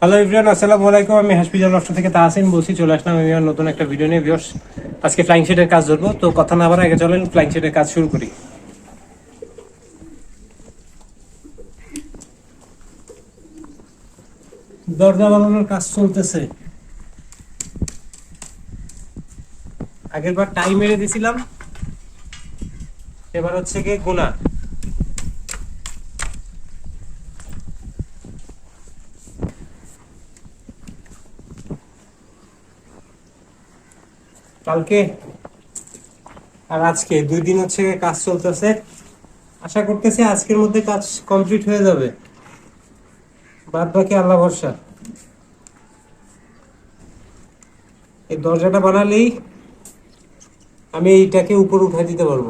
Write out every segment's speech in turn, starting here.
Hello everyone আসসালামু আলাইকুম। আমি হাসপিটাল নষ্ট থেকে তাহসিন বলছি। চলে আসলাম আমি নতুন একটা ভিডিও নিয়ে। ভিউয়ার্স আজকে ফ্লাইং শেডের কাজ ধরবো। তো কথা না আবার আগে চলেন ফ্লাইং শেডের কাজ শুরু করি। দরজা বানানোর কাজ চলতেছে। আগের বার টাইম মেরে দিছিলাম। এবার হচ্ছে গিয়ে গোনা কালকে? আর আজকে? দুই দিন হচ্ছে কাজ চলতেছে। আশা করতেছি আজকের মধ্যে কাজ কমপ্লিট হয়ে যাবে। বাদ বাকি আল্লাহ ভরসা। এই দরজাটা বানালেই আমি এইটাকে উপর উঠাই দিতে পারব।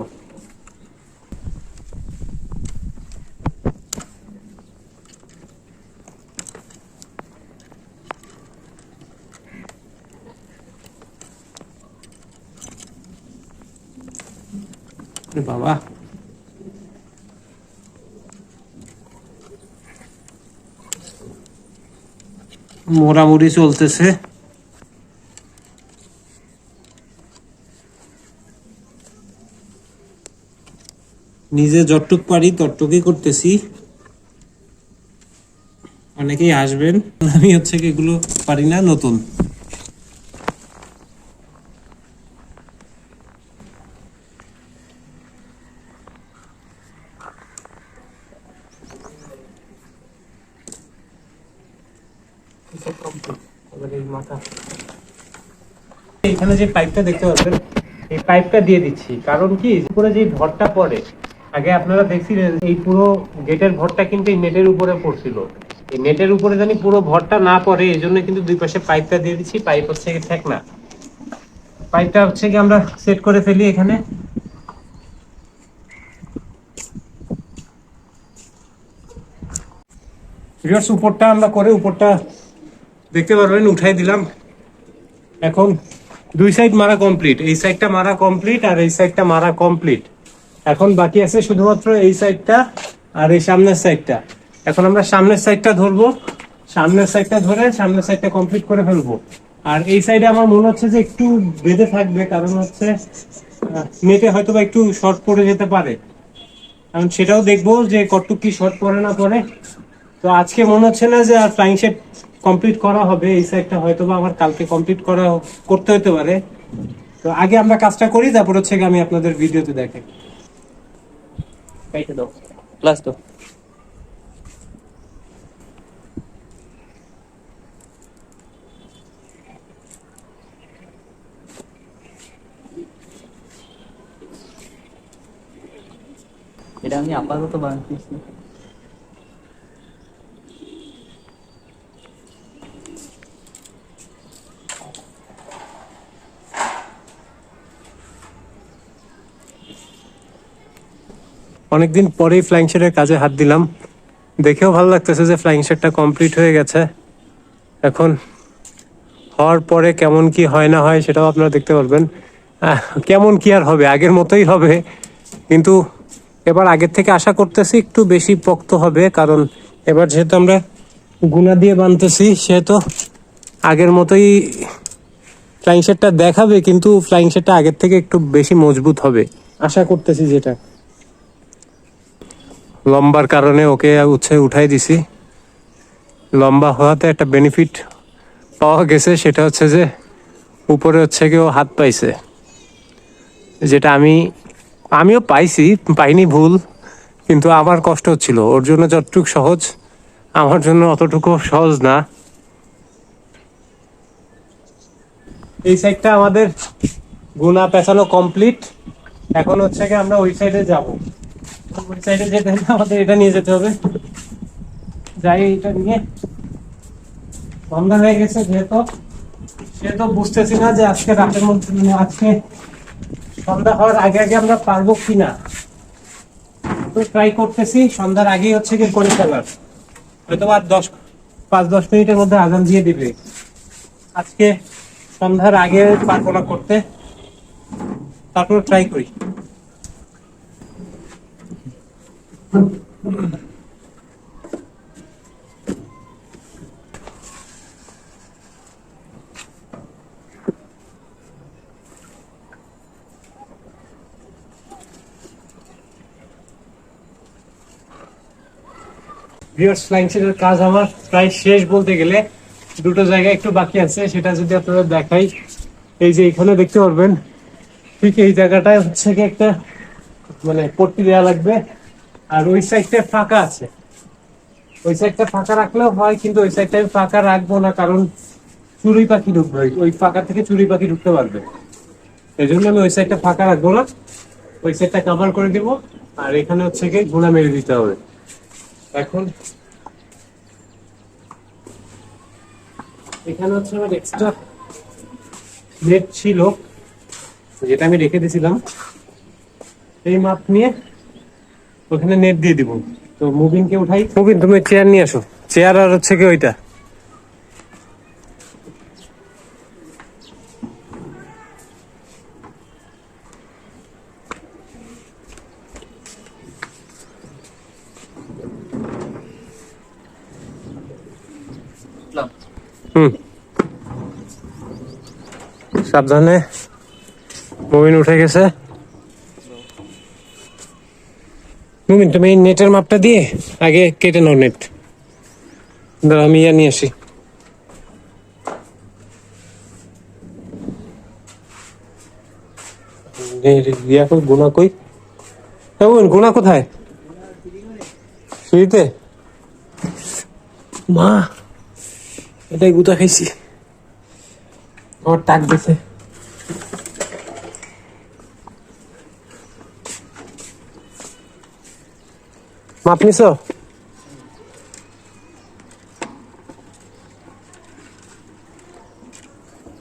বাবা। মোড়ামুড়ি চলতেছে। নিজে যতটুক পারি ততটুকুই করতেছি। অনেকেই আসবেন। আমি হচ্ছে এগুলো পারি না, নতুন। এখানে যে পাইপটা দেখতে পাচ্ছেন, এই পাইপটা দিয়ে দিচ্ছি। কারণ কি? উপরে যে ভরটা পড়ে, আগে আপনারা দেখছিলেন, এই পুরো গেটের ভরটা কিন্তু এই নেটের উপরে পড়ছিল। এই নেটের উপরে জানি পুরো ভরটা না পড়ে, এই জন্য কিন্তু দুই পাশে পাইপটা দিয়ে দিচ্ছি। পাইপ হচ্ছে কি ঠেক না। পাইপটা হচ্ছে কি আমরা সেট করে ফেলি এখানে। উপরটা আমরা করে, উপরটা দেখতে পারবেন, উঠাই দিলাম। এখন দুই সাইড মারা কমপ্লিট এই সাইডটা মারা কমপ্লিট আর এই সাইডটা মারা কমপ্লিট এখন বাকি আছে শুধুমাত্র এই সাইডটা আর এই সামনের সাইডটা এখন আমরা সামনের সাইডটা ধরবো। সামনের সাইডটা ধরে সামনের সাইডটা কমপ্লিট করে ফেলব। আর এই সাইডে আমার মনে হচ্ছে যে একটু বেঁধে থাকবে, কারণ হচ্ছে নেটে হয়তো বা একটু শর্ট পড়ে যেতে পারে। এখন সেটাও দেখব যে কতটুক কি শর্ট পড়ে না পড়ে। তো আজকে মনে হচ্ছে না যে আর ফ্লাইং শেপ কমপ্লিট করা হবে, এই সাইডটা হয়তো বা আমার কালকে কমপ্লিট করা করতে হতে পারে। তো আগে আমরা কাজটা করি, তারপর হচ্ছে আমি আপনাদের ভিডিওতে দেখাই। দাও প্লাস এটা আমি আপাতত বানাতেছি অনেকদিন পরেই ফ্লাইং শেডের কাজে হাত দিলাম। দেখেও ভালো লাগতেছে যে ফ্লাইং শেডটা কমপ্লিট হয়ে গেছে। এখন হওয়ার পরে কেমন কি হয় না হয় সেটাও আপনারা দেখতে পারবেন। কেমন কি আর হবে, আগের মতোই হবে। কিন্তু এবার আগের থেকে আশা করতেছি একটু বেশি পোক্ত হবে, কারণ এবার যেহেতু আমরা গুনা দিয়ে বানতেছি, সেহেতু আগের মতোই ফ্লাইং শেডটা দেখাবে, কিন্তু ফ্লাইং শেডটা আগের থেকে একটু বেশি মজবুত হবে। আশা করতেছি যেটা। লম্বার কারণে ওকে উচ্ছে উঠাই দিছি। লম্বা হওয়াতে একটা বেনিফিট পাওয়া গেছে, সেটা হচ্ছে যে উপরে হচ্ছে কি ও হাত পাইছে। যেটা আমি, আমিও পাইছি, পাইনি ভুল, কিন্তু আমার কষ্ট হচ্ছিল। ওর জন্য যতটুকু সহজ, আমার জন্য অতটুকু সহজ না। এই সাইডটা আমাদের গুনা পেঁচানো কমপ্লিট এখন হচ্ছে কি আমরা ওই সাইডে যাব। সাইডে যেতে হলে আমাদের এটা নিয়ে যেতে হবে। যাই এটা নিয়ে। সন্ধ্যা হয়ে গেছে যেহেতু। বুঝতেছি না যে আজকে রাতের মধ্যে মানে আজকে সন্ধ্যা হওয়ার আগে আগে আমরা পারব তো ট্রাই করতেছি, সন্ধ্যার আগেই হচ্ছে কি করে ফেলার হয়তো আর দশ, পাঁচ, দশ মিনিটের মধ্যে আজান দিয়ে দিবে। আজকে সন্ধ্যার আগে পারব না করতে। তারপর ট্রাই করি। ভিউয়ার্স ফ্লাইং কাজ আমার। প্রায় শেষ বলতে গেলে দুটো জায়গা একটু বাকি আছে, সেটা যদি আপনারা দেখাই। এই যে এখানে দেখতে পারবেন, ঠিক এই জায়গাটায় হচ্ছে কি একটা মানে পট্টি দেওয়া লাগবে। আর ওই সাইডটা ফাঁকা আছে। ওই সাইডটা ফাঁকা রাখলেও হয়, কিন্তু ওই সাইডটা আমি ফাঁকা রাখব না, কারণ চুরি পাখি ঢুকবে। ওই- ফাঁকা থেকে চুরি পাখি ঢুকতে পারবে। এই জন্য আমি ওই সাইডটা ফাঁকা রাখব না। ওই সাইডটা কভার করে দিব। আর এখানে হচ্ছে কি ঘোড়া মেরে দিতে হবে। এখন এখানে হচ্ছে আমার এক্সট্রা নেট ছিল, যেটা আমি রেখে দিয়েছিলাম। এই মাপ নিয়ে ওখানে নেট দিয়ে দিব। তো মুভিং কে উঠাই। মুভিন তুমি চেয়ার নিয়ে আসো। চেয়ার আর হচ্ছে কি ওইটা? হুম। সাবধানে। মুমিন উঠে গেছে। মুমিন, তুমি নেটের মাপটা দিয়ে আগে কেটে নাও নেট। দাঁড়া আমি ইয়া নিয়ে আসি। গুনা কোথায়? সিঁড়িতে মা, এটাই গুতা খাইছি। আমার টাক দিছে। মাপ নিছ?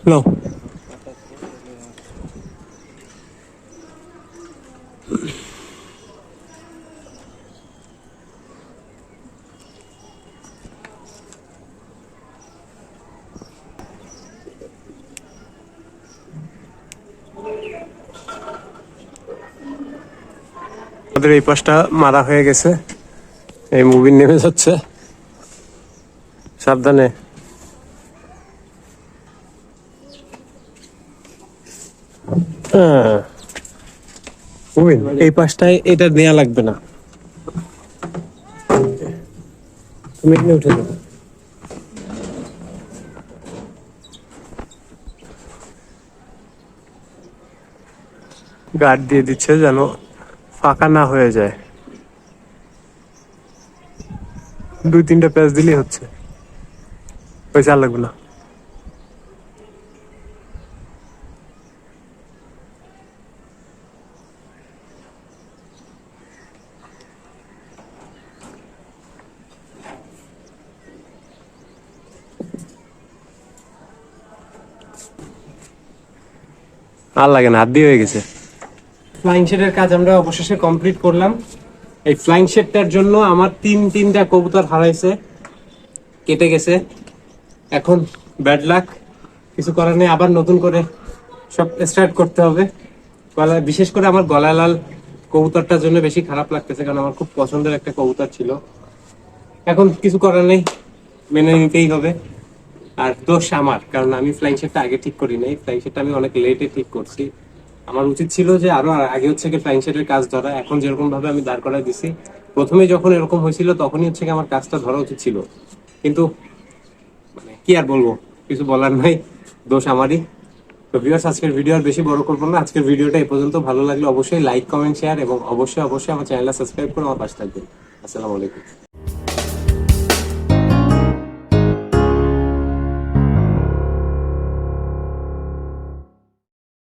লো আমাদের এই পাশটা মারা হয়ে গেছে। এই মুভি নেমে যাচ্ছে। সাবধানে। হ্যাঁ। এই পাশটায় এটা নেওয়া লাগবে না। তুমি এখানে উঠে যাও। গার্ড দিয়ে দিচ্ছে যেন ফাঁকা না হয়ে যায়। দুই তিনটা প্যাচ দিলেই হচ্ছে। পয়সা আর লাগবে না। আর লাগে না, হাত দিয়ে হয়ে গেছে। ফ্লাইং শেডের কাজ আমরা অবশেষে কমপ্লিট করলাম। এই ফ্লাইং শেডটার জন্য আমার তিন, তিনটা কবুতর হারাইছে, কেটে গেছে। এখন ব্যাড লাক কিছু করার নেই, আবার নতুন করে সব স্টার্ট করতে হবে। গলা বিশেষ করে আমার গলা লাল কবুতরটার জন্য বেশি খারাপ লাগতেছে, কারণ আমার খুব পছন্দের একটা কবুতর ছিল। এখন কিছু করার নেই, মেনে নিতেই হবে। আর দোষ আমার, কারণ আমি ফ্লাইং শেটটা আগে ঠিক করি নাই। ফ্লাইং শেটটা আমি অনেক লেটে ঠিক করছি। আমার উচিত ছিল যে আরও আগে হচ্ছে কি ফ্লাইং শেটের কাজ ধরা। এখন যেরকম ভাবে আমি দাঁড় করাই দিছি, প্রথমে যখন এরকম হয়েছিল তখনই হচ্ছে কি আমার কাজটা ধরা উচিত ছিল। কিন্তু মানে কি আর বলব, কিছু বলার নাই, দোষ আমারই। তো ভিউয়ার্স আজকের ভিডিও আর বেশি বড় করব না। আজকের ভিডিওটা এই পর্যন্ত। ভালো লাগলে অবশ্যই লাইক কমেন্ট শেয়ার এবং অবশ্যই অবশ্যই আমার চ্যানেলটা সাবস্ক্রাইব করে আমার পাশে থাকবেন। আসসালামু আলাইকুম।